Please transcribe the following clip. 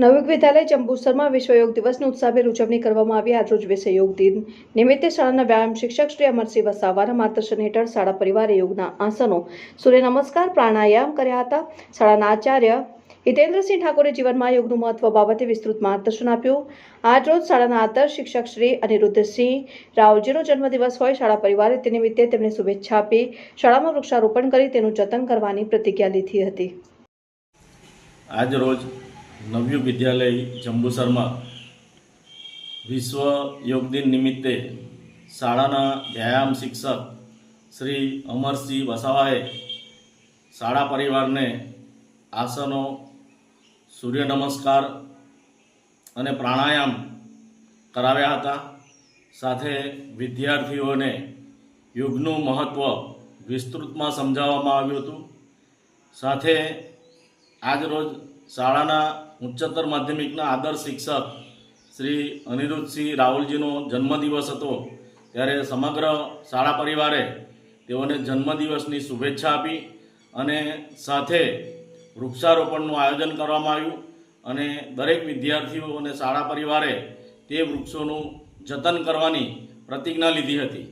નવયુગ વિદ્યાલય જંબુસરમાં વિશ્વ યોગ દિવસની ઉત્સાહભેર ઉજવણી કરવામાં આવી. આજરોજ વિશ્વ યોગ દિન નિમિત્તે શાળાના વ્યાયામ શિક્ષક શ્રી અમરસિંહ વસાવાના માર્ગદર્શન હેઠળ શાળા પરિવારે યોગના આસનો, સૂર્ય નમસ્કાર, પ્રાણાયામ કર્યા હતા. શાળાના આચાર્ય હિતેન્દ્રસિંહ ઠાકોરે જીવનમાં યોગનું મહત્વ બાબતે વિસ્તૃત માર્ગદર્શન આપ્યું. આજરોજ શાળાના આદર્શ શિક્ષક શ્રી અનિરુદ્ધસિંહ રાવજીનો જન્મદિવસ હોય. શાળા પરિવારે તે નિમિત્તે તેમને શુભેચ્છા આપી શાળામાં વૃક્ષારોપણ કરી તેનું જતન કરવાની પ્રતિજ્ઞા લીધી હતી. આજ નવયુગ વિદ્યાલય જંબુસરમાં વિશ્વ યોગ દિન નિમિત્તે શાળાના વ્યાયામ શિક્ષક શ્રી અમરસિંહ વસાવાએ શાળા પરિવારને આસનો, સૂર્ય નમસ્કાર અને પ્રાણાયામ કરાવ્યા હતા. સાથે વિદ્યાર્થીઓને યોગનું મહત્ત્વ વિસ્તૃતમાં સમજાવવામાં આવ્યું હતું. સાથે આજરોજ શાળાના ઉચ્ચતર માધ્યમિકના આદર્શ શિક્ષક શ્રી અનિરુદ્ધસિંહ રાહુલજીનો જન્મદિવસ હતો. ત્યારે સમગ્ર શાળા પરિવારે તેઓને જન્મદિવસની શુભેચ્છા આપી અને સાથે વૃક્ષારોપણનું આયોજન કરવામાં આવ્યું અને દરેક વિદ્યાર્થીઓ અને શાળા પરિવારે તે વૃક્ષોનું જતન કરવાની પ્રતિજ્ઞા લીધી હતી.